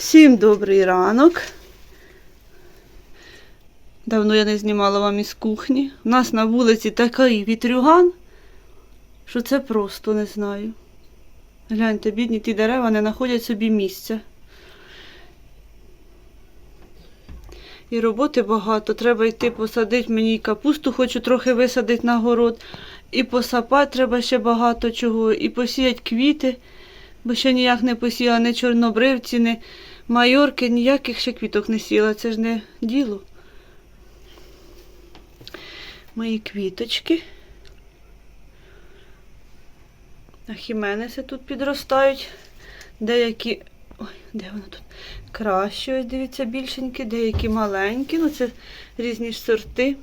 Всім добрий ранок. Давно я не знімала вам із кухні. У нас на вулиці такий вітрюган, що це просто не знаю. Гляньте, бідні ті дерева не знаходять собі місця. І роботи багато. Треба йти посадити мені капусту, хочу трохи висадити на город. І посапати треба ще багато чого, і посіяти квіти, бо ще ніяк не посіяла ні чорнобривці, ні майорки, ніяких ще квіток не сіла. Це ж не діло. Мої квіточки. А хіменеси тут підростають. Деякі. Ой, де воно тут? Кращі, ось дивіться, більшенькі, деякі маленькі. Ну, це різні ж сорти.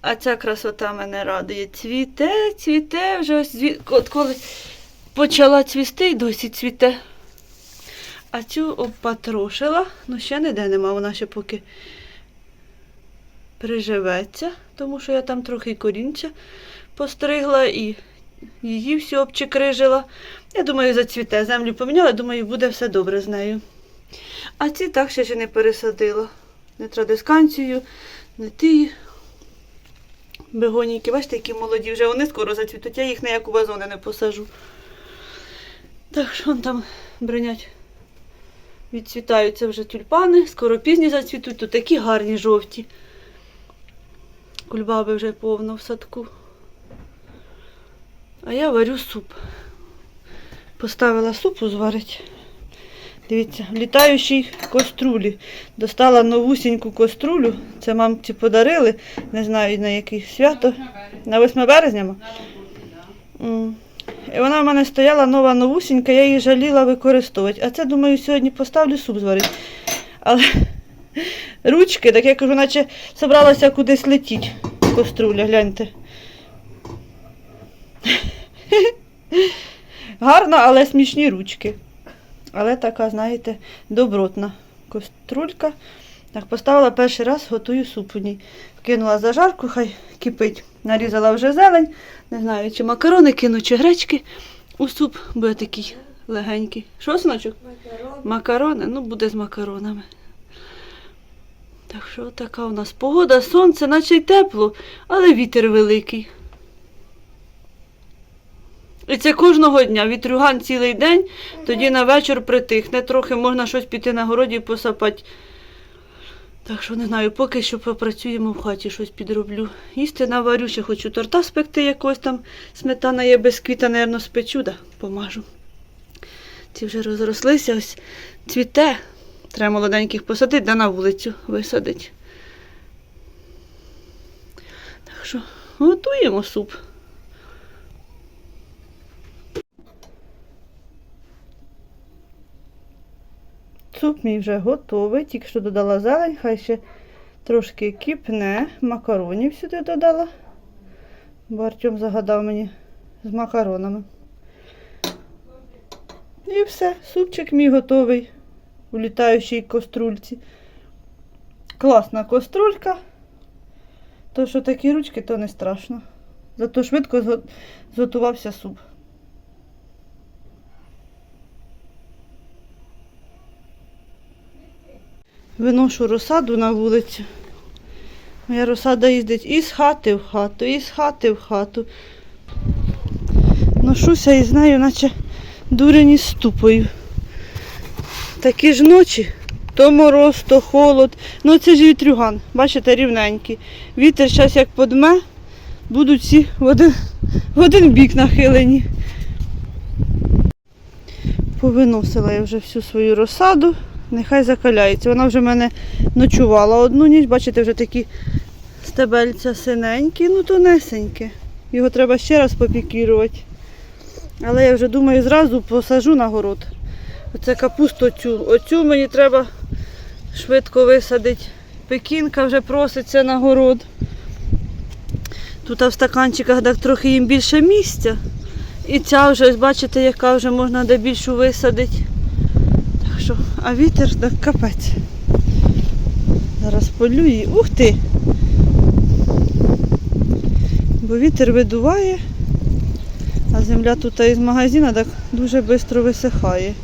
А ця красота мене радує. Цвіте, цвіте, вже ось зві... от коли почала цвісти і досі цвіте. А цю обпатрошила, ну ще ніде нема, вона ще поки приживеться, тому що я там трохи корінця постригла і її всю обчекрижила. Я думаю, зацвіте. Землю поміняла, думаю, буде все добре з нею. А ці так ще і не пересадила. Не традисканцію, не ті бегонійки. Бачите, які молоді, вже вони скоро зацвітуть, я їх ніяк у вазони не посажу. Так що вон там бринять. Відцвітаються вже тюльпани, скоро пізні зацвітуть, тут такі гарні жовті. Кульбаби вже повно в садку. А я варю суп. Поставила супу зварити. Дивіться, в літаючій каструлі. Достала новусіньку каструлю. Це мамці подарили. Не знаю на яке свято. На 8 березня. ма? М. І вона в мене стояла нова новусінька, я її жаліла використовувати. А це, думаю, сьогодні поставлю суп зварити. Але ручки, так я кажу, наче собралася кудись летіти. Каструля, гляньте. Гарна, але смішні ручки. Але така, знаєте, добротна каструлька. Так, поставила перший раз, готую суп у ній. Кинула зажарку, хай кипить. Нарізала вже зелень. Не знаю, чи макарони кину, чи гречки у суп, буде такий легенький. Що, синочок? Макарони, ну буде з макаронами. Так що така у нас погода, сонце, наче й тепло, але вітер великий. І це кожного дня. Вітрюган цілий день, тоді на вечір притихне. Трохи можна щось піти на городі і посапати. Так що не знаю, поки що попрацюємо в хаті, щось підроблю. Їсти наварю, ще хочу торта спекти якось там. Сметана є без квіта, напевно, спечу, да, помажу. Ці вже розрослися, ось цвіте. Треба молоденьких посадити, да на вулицю висадити. Так що готуємо суп. Суп мій вже готовий, тільки що додала зелень, хай ще трошки кипне. Макаронів сюди додала. Бо Артем загадав мені з макаронами. І все, супчик мій готовий у літаючій каструльці. Класна каструлька. То, що такі ручки, то не страшно. Зато швидко зготувався суп. Виношу розсаду на вулицю. Моя розсада їздить із хати в хату, із хати в хату. Ношуся із нею, наче дурень із ступою. Такі ж ночі, то мороз, то холод. Ну це ж вітрюган, бачите, рівненький. Вітер зараз як подме, будуть всі в один, в один бік нахилені. Повиносила я вже всю свою розсаду. Нехай закаляється. Вона вже в мене ночувала одну ніч, бачите, вже такі стебельця синенькі, ну тонесенькі. Його треба ще раз попікірувати. Але я вже думаю, зразу посажу на город. Оце капусту оцю. Оцю мені треба швидко висадити. Пекінка вже проситься на город. Тут в стаканчиках так трохи їм більше місця. І ця вже, бачите, яка вже можна де більшу висадити. Що, а вітер так капець. Зараз полю її. Ух ти! Бо вітер видуває, а земля тут із магазину так дуже швидко висихає.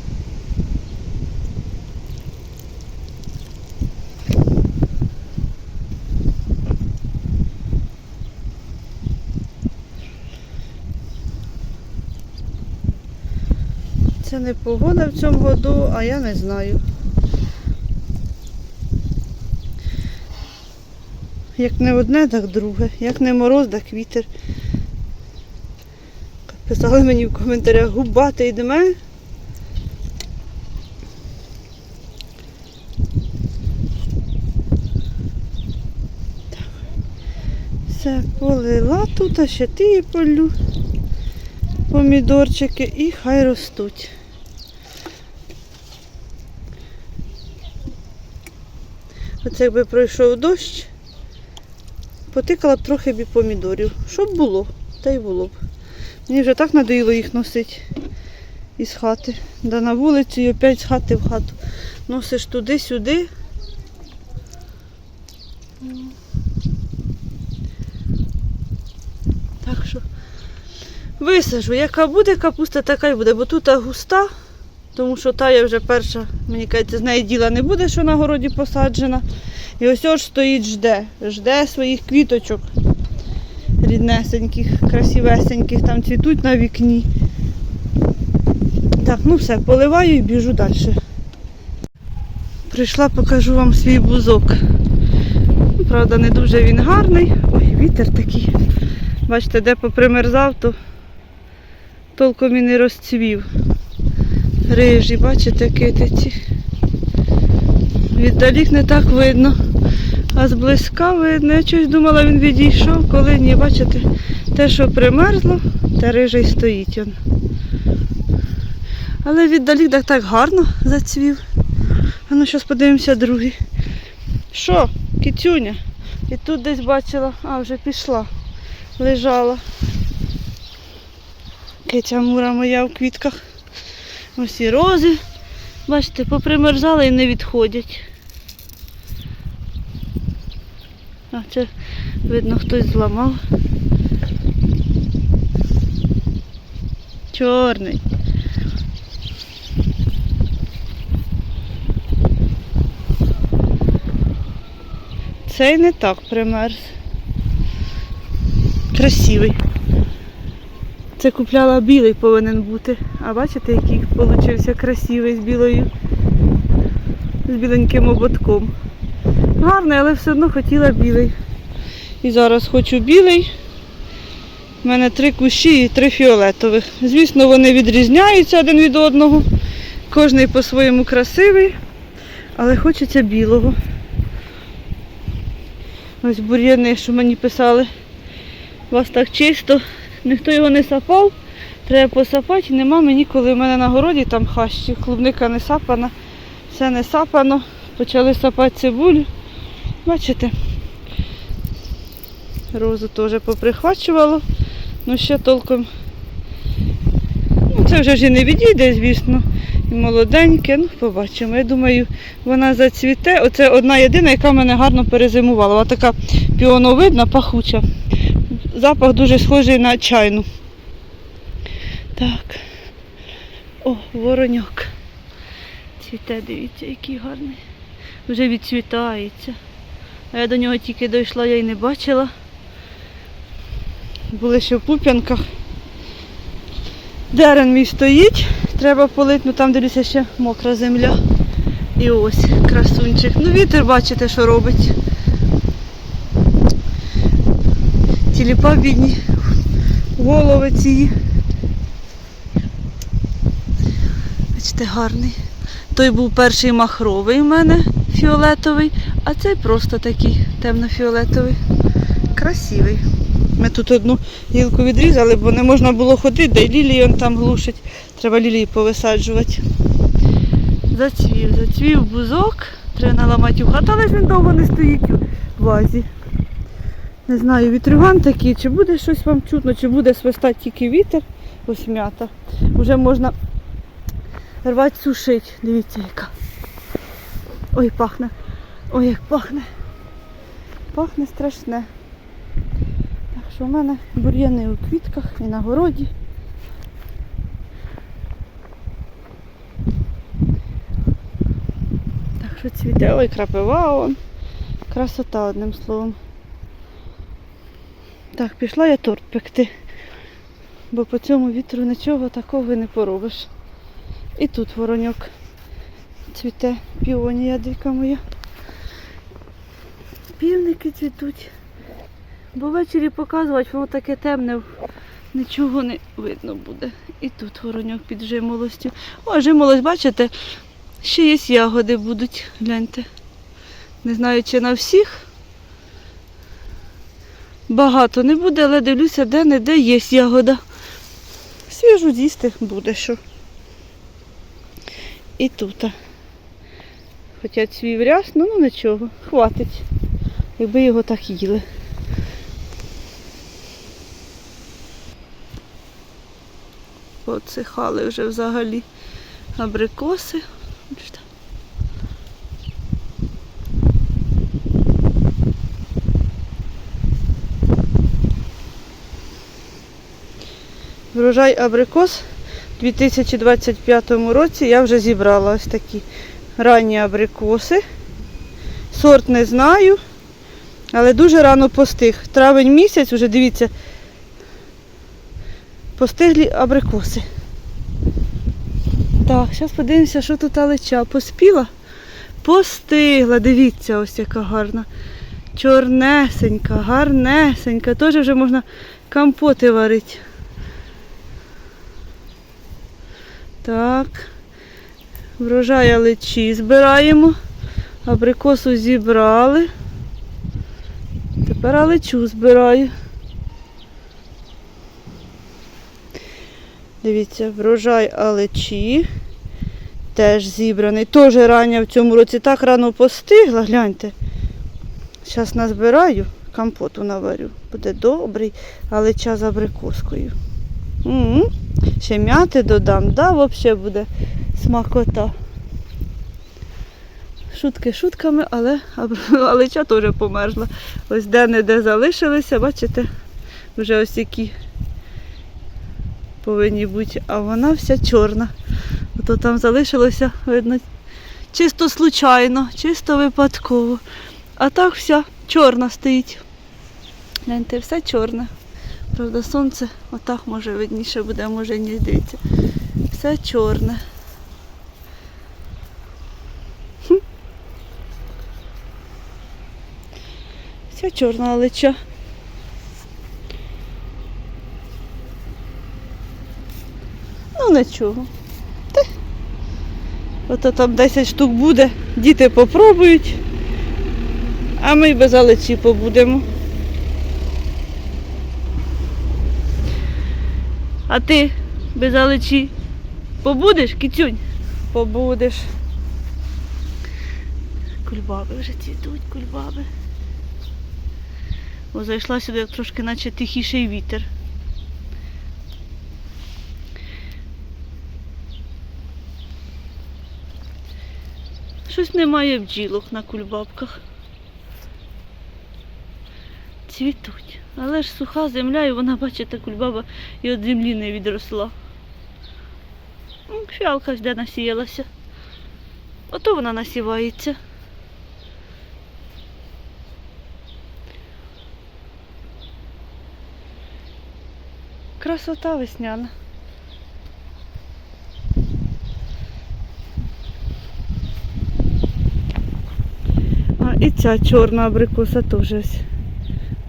Це не погода в цьому году, а я не знаю. Як не одне, так друге. Як не мороз, так вітер. Писали мені в коментарях, губати йдемо. Так. Все, полила тут, а ще ті полю. Помідорчики і хай ростуть. Оце якби пройшов дощ, потикала б трохи б і помідорів. Щоб було, та й було б. Мені вже так надоїло їх носити із хати. Да на вулицю і опять з хати в хату. Носиш туди-сюди. Так що висажу. Яка буде капуста, така й буде, бо тут густа, тому що та я вже перша, мені кажеться, з неї діла не буде, що на городі посаджена. І ось ось стоїть, жде, жде своїх квіточок ріднесеньких, красивесеньких, там цвітуть на вікні. Так, ну все, поливаю і біжу далі. Прийшла, покажу вам свій бузок. Правда, не дуже він гарний. Ой, вітер такий. Бачите, де попримерзав, то толком і не розцвів. Рижі, бачите, китиці. Віддалік не так видно. А зблизька видно. Я щось думала, він відійшов, коли ні, бачите, те, що примерзло, те рижий стоїть. Он. Але віддалік так, так гарно зацвів. А ну зараз подивимося другий. Що, кицюня? І тут десь бачила, а вже пішла, лежала. Киця мура моя в квітках. Ось рози. Бачите, попримерзали і не відходять. А це видно хтось зламав. Чорний. Цей не так примерз. Красивий. Це купляла білий повинен бути. А бачите, який получився красивий з білою, з біленьким ободком. Гарний, але все одно хотіла білий. І зараз хочу білий. У мене три кущі і три фіолетових. Звісно, вони відрізняються один від одного. Кожний по-своєму красивий, але хочеться білого. Ось бур'яни, що мені писали. У вас так чисто, ніхто його не сапав, треба посапати. Нема мені, коли в мене на городі там хащі. Клубника не сапана, все не сапано. Почали сапати цибулю. Бачите? Розу теж поприхвачувало, ну ще толком. Ну, це вже ж і не відійде, звісно. І молоденьке, ну побачимо. Я думаю, вона зацвіте. Оце одна єдина, яка мене гарно перезимувала. Вона така піоновидна, пахуча. Запах дуже схожий на чайну. Так. О, вороньок. Цвіте, дивіться, який гарний. Вже відцвітається. А я до нього тільки дійшла, я й не бачила. Були ще в пуп'янках. Дерен мій стоїть, треба полити, ну там дивлюся ще мокра земля. І ось красунчик. Ну вітер бачите, що робить. Тіліпа бідні. Голови ці. Бачите, гарний. Той був перший махровий у мене фіолетовий, а цей просто такий темно-фіолетовий. Красивий. Ми тут одну гілку відрізали, бо не можна було ходити, де й лілії он там глушить. Треба лілії повисаджувати. Зацвів, зацвів бузок. Треба наламати у хату, але він довго не стоїть у вазі. Не знаю, вітрюган такий, чи буде щось вам чутно, чи буде свистати тільки вітер, ось м'ята. Вже можна рвати, сушити. Дивіться, яка. Ой, пахне. Ой, як пахне. Пахне страшне. Так що в мене бур'яни у квітках і на городі. Так що цвіте, ой, крапива он. Красота одним словом. Так, пішла я торт пекти, бо по цьому вітру нічого такого не поробиш. І тут вороньок цвіте, піонія дика моя. Півники цвітуть. Бо ввечері показувати, воно таке темне, нічого не видно буде. І тут вороньок під жимолостю. О, жимолость, бачите, ще є ягоди будуть, гляньте. Не знаю, чи на всіх. Багато не буде, але дивлюся, де не де є ягода. Свіжу з'їсти буде що. І тут. Хоча свій рясно, ну нічого, хватить, якби його так їли. Поцихали вже взагалі абрикоси. Врожай абрикос 2025 році я вже зібрала ось такі ранні абрикоси. Сорт не знаю, але дуже рано постиг. Травень місяць, вже дивіться, постиглі абрикоси. Так, зараз подивимося, що тут алеча. Поспіла? Постигла, дивіться, ось яка гарна. Чорнесенька, гарнесенька. Теж вже можна компоти варити. Так. Врожай алечі збираємо. Абрикосу зібрали. Тепер алечу збираю. Дивіться, врожай алечі. Теж зібраний. Теж рання в цьому році так рано постигла, гляньте. Зараз назбираю, компоту наварю. Буде добрий, алеча з абрикоскою. М Ще м'яти додам, да, взагалі буде смакота. Шутки шутками, але алеча теж померзла. Ось де-не-де залишилися, бачите, вже ось які повинні бути, а вона вся чорна. Ото там залишилося, видно, чисто случайно, чисто випадково. А так вся чорна стоїть. Гляньте, все чорне. Правда, сонце отак може видніше буде, може ні, дивіться. Все чорне. Хм. Вся чорна алеча. Ну нічого. Ото там 10 штук буде, діти попробують, а ми без алечі побудемо. А ти без алечі побудеш, кицюнь? Побудеш. Кульбаби вже цвітуть, кульбаби. О, зайшла сюди як трошки наче тихіший вітер. Щось немає бджілок на кульбабках. Цвітуть. Але ж суха земля і вона, бачите, кульбаба і від землі не відросла. Ну, Фіалка ж де насіялася. Ото вона насівається. Красота весняна. А і ця чорна абрикоса теж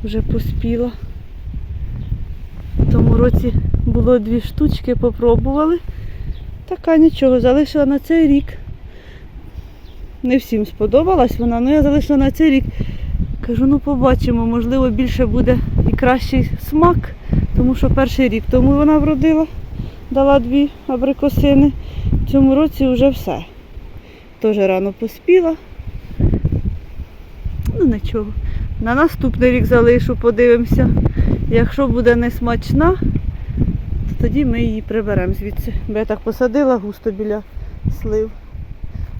вже поспіла. В тому році було дві штучки, попробували. Така нічого, залишила на цей рік. Не всім сподобалась вона, але я залишила на цей рік. Кажу, ну побачимо, можливо, більше буде і кращий смак, тому що перший рік тому вона вродила, дала дві абрикосини. В цьому році вже все. Теж рано поспіла. Ну нічого. На наступний рік залишу, подивимося. Якщо буде не смачна, то тоді ми її приберемо звідси. Бо я так посадила густо біля слив.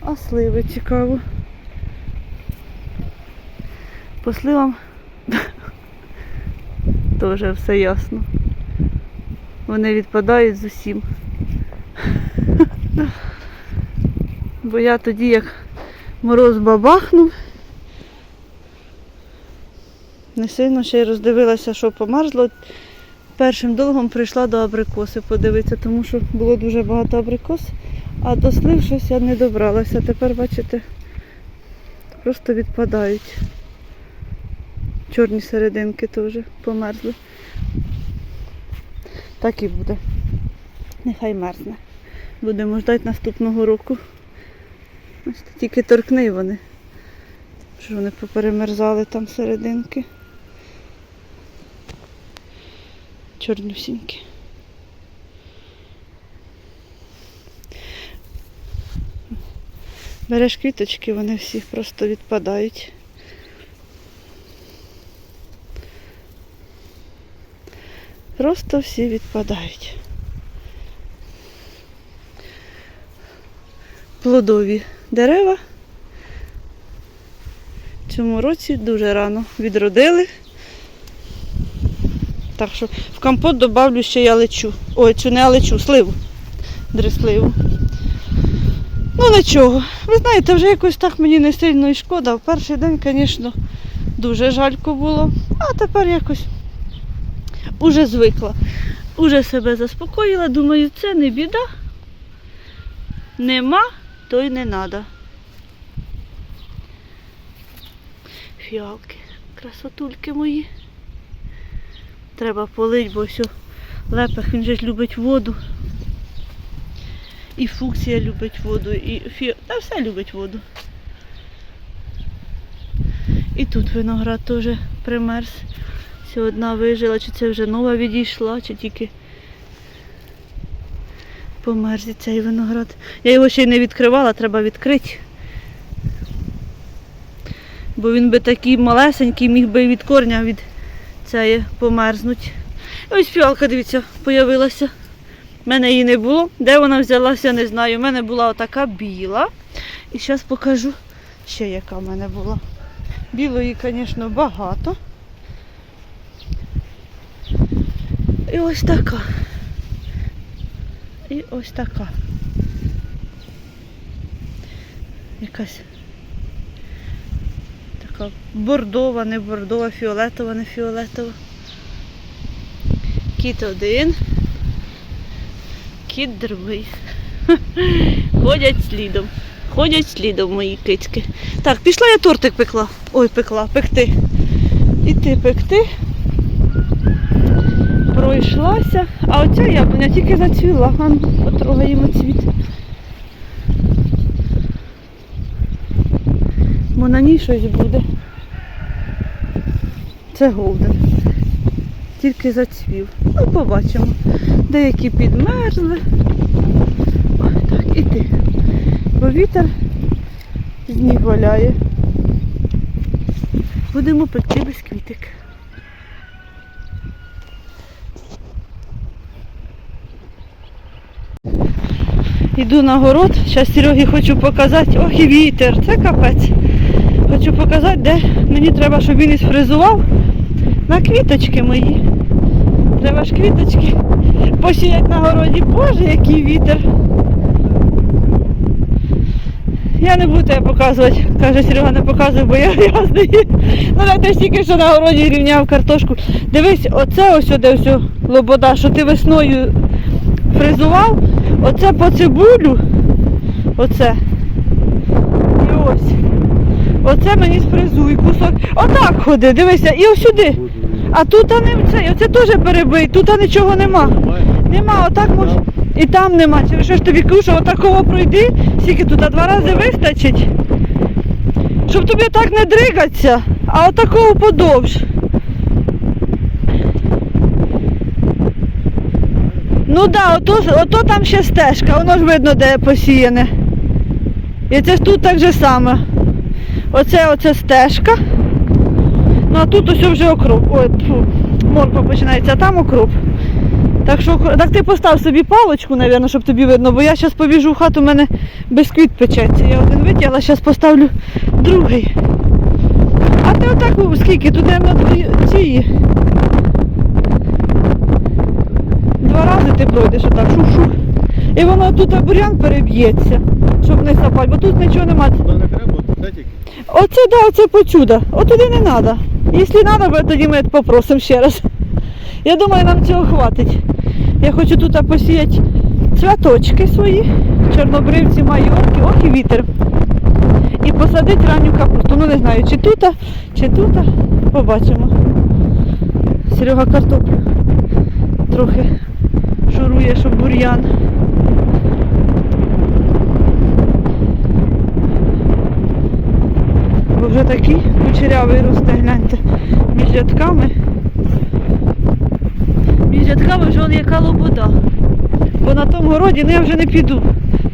А сливи цікаво. По сливам теж все ясно. Вони відпадають з усім. Бо я тоді, як мороз бабахнув, не сильно ще й роздивилася, що померзло. Першим долгом прийшла до абрикоси подивитися, тому що було дуже багато абрикос, А до слив щось я не добралася. Тепер, бачите, просто відпадають. Чорні серединки теж померзли. Так і буде. Нехай мерзне. Будемо ждати наступного року. Тільки торкни вони. Що вони поперемерзали там серединки. Чорнюсінькі. Береш квіточки, вони всі просто відпадають. Просто всі відпадають. Плодові дерева цьому році дуже рано відродили. Так що в компот добавлю ще я лечу. Ой, цю не лечу, сливу. Дресливу. Ну нічого. Ви знаєте, вже якось так мені не сильно і шкода. В перший день, звісно, дуже жалько було. А тепер якось уже звикла. Уже себе заспокоїла. Думаю, це не біда. Нема, то й не треба. Фіалки, красотульки мої. Треба полить, бо все, лепех, він же любить воду. І фуксія любить воду, і фі... Та все любить воду. І тут виноград теж примерз. Це одна вижила, чи це вже нова відійшла, чи тільки померз цей виноград. Я його ще й не відкривала, треба відкрити. Бо він би такий малесенький, міг би від корня від цієї померзнуть. Ось фіалка, дивіться, появилася. У мене її не було. Де вона взялася, не знаю. У мене була отака біла. І зараз покажу ще яка в мене була. Білої, звісно, багато. І ось така. І ось така. Якась така бордова, не бордова, фіолетова, не фіолетова. Кіт один. Кіт другий. Ходять слідом. Ходять слідом мої кицьки. Так, пішла я тортик пекла. Ой, пекла, пекти. Іти пекти. Пройшлася. А оця яблуня тільки зацвіла. А потрогаємо цвіт. Бо на ній щось буде. Це голден. Тільки зацвів. Ну, побачимо. Деякі підмерзли. Ой, так, іди. Бо вітер з ніг валяє. Будемо пекти бісквітик. Йду на город, зараз Серегі хочу показати. Ох і вітер, це капець. Хочу показати, де мені треба, щоб він і сфризував на квіточки мої. Треба ж квіточки посіяти на городі. Боже, який вітер. Я не буду тебе показувати. Каже, Серега не показує, бо я грязний. Ну дайте ж тільки що на городі рівняв картошку. Дивись, оце ось де ось лобода, що ти весною фризував, оце по цибулю. Оце. І ось. Оце мені сфризуй кусок. Отак ходи, дивися, і ось сюди. А тут не це, оце теж перебий, тут нічого нема. Нема, отак може. І там нема. Що ж тобі кажу, що отакого пройди, скільки а два рази вистачить. Щоб тобі так не дригатися, а отакого подовж. Ну так, да, ото, ото там ще стежка, воно ж видно, де посіяне. І це ж тут так же саме. Оце оце стежка. Ну а тут ось вже окроп. Ой, фу, морква починається, а там окроп. Так що так ти постав собі паличку, мабуть, щоб тобі видно, бо я зараз побіжу в хату, у мене бісквіт печеться. Я один витягла, зараз поставлю другий. А ти отак скільки? Тут на дві ці. Два рази ти пройдеш отак, шух-шух. І воно тут бурян переб'ється, щоб не сапати, бо тут нічого немає. Туди не треба, це тільки. Оце да, оце почуда. Отуди не треба. Якщо треба, тоді ми попросимо ще раз. Я думаю, нам цього хватить. Я хочу тут посіяти цвяточки свої. чорнобривці майорки, ох і вітер. І посадить ранню капусту. Ну не знаю, чи тут, чи тут. Побачимо. Серега картоплю трохи шурує, щоб бур'ян. Вже такий кучерявий росте, гляньте, між рядками. Між рядками вже он яка лобода. Бо на тому городі ну, я вже не піду.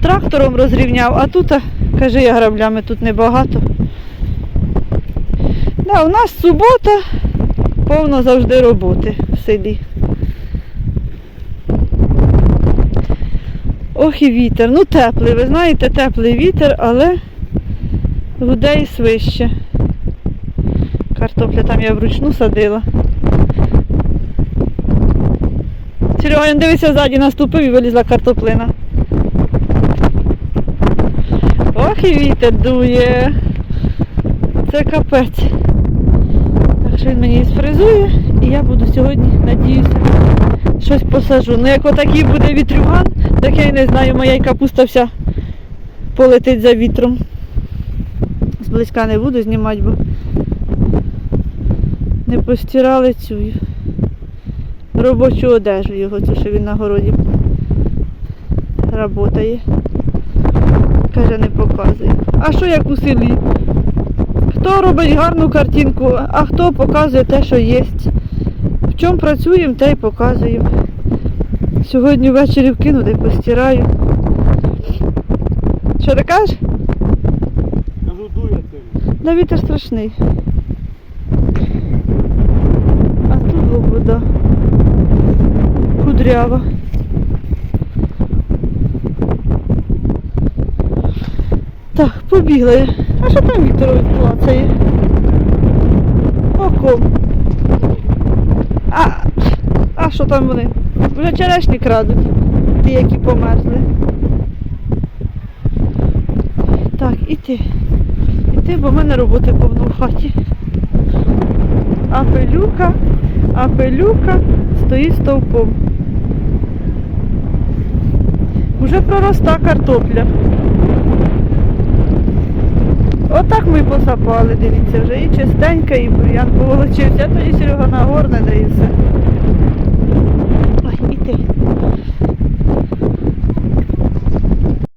Трактором розрівняв, а тут, каже, я граблями тут небагато. Да, у нас субота, повно завжди роботи в селі. Ох і вітер. Ну теплий, ви знаєте, теплий вітер, але гуде і свище. Картопля там я вручну садила. Серега, він дивися ззаді, наступив і вилізла картоплина. Ох і вітер дує. Це капець. Так що він мені сфризує, і я буду сьогодні, надіюся, щось посажу. Ну як отакий буде вітрюган, так я й не знаю, моя й капуста вся полетить за вітром. Зблизька не буду знімати, бо не постирали цю робочу одежу його, цю, що він на городі працює. Каже, не показує. А що як у селі? Хто робить гарну картинку, а хто показує те, що є. В чому працюємо, те й показуємо. Сьогодні ввечері вкину, де постираю. Що ти кажеш? Ти. Да вітер страшний. А тут вода. Кудрява. Так, побігли. А що там вітер клацає? Оком. А, а що там вони? Вже черешні крадуть. Ті, які померзли. Так, іти. Іти, бо в мене роботи повно в хаті. А пилюка, а пилюка стоїть стовпом. Уже пророста картопля. Отак ми посапали, дивіться, вже і чистенька, і бур'ян поволочився. Тоді Серега нагорне, да і все. Ой, іти.